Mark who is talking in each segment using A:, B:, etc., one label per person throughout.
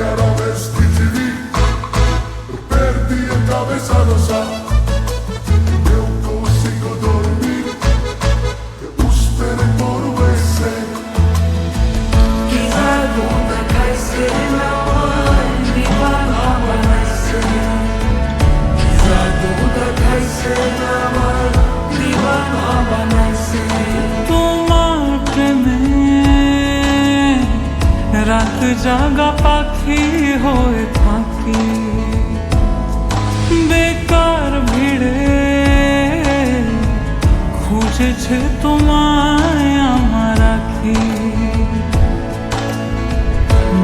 A: Jarowe spłycili Perdi atravessado já Eu consigo dormir. Uspere por esse
B: Quizá alguma caicela Onde a água Quizá toda caicela জাগা পাখি হয়ে থাকি। বেকার ভিড়ে খুঁজেছে তোমায় আমার আখি।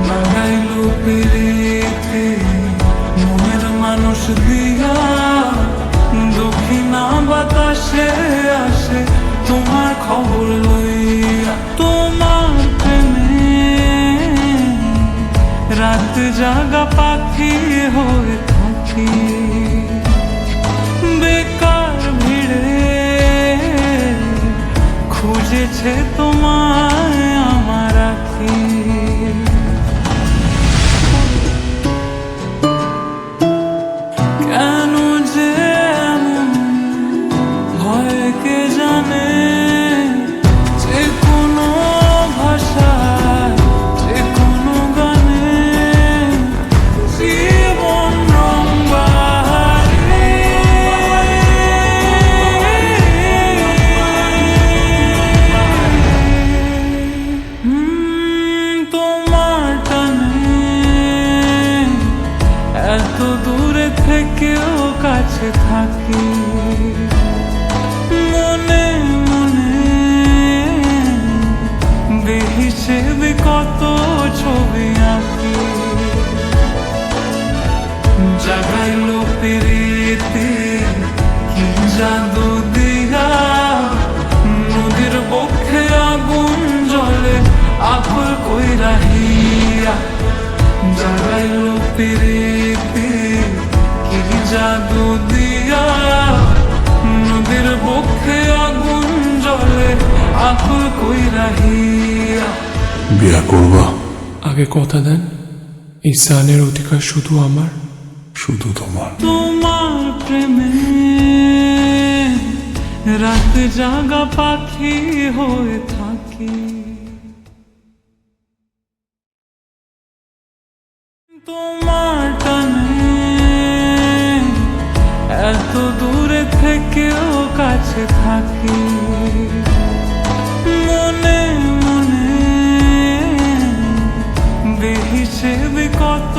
B: লাগাইলো পেরেতে মনের মানুষ দিয়া। দক্ষিণা বাতাসে আসে তোমার খবর লইয়া। তোমার জাগা পাখি হয়ে থাকি। বেকার ভিড়ে খুঁজেছে তোমায় আমার আখি। কেন যে এমন হয় কে জানে? দূরে থেকেও কাছে থাকি। মনে মনে বেহিসেবে কত ছবি আঁকি। জাগাইলো পেরেতে কি জাদু জাদু দিয়া নদীর পক্ষে আগুন জলে আকুল কই রাহিয়া
C: বিয়া করবা?
D: আগে কথা দেন এই স্নানের অধিকার শুধু আমার?
C: শুধু তোমার।
B: তোমার প্রেমে রাত জাগা পাখি হয়ে থাকি। তোমার কাছে থাকি। মনে মনে বেহিসেবে কত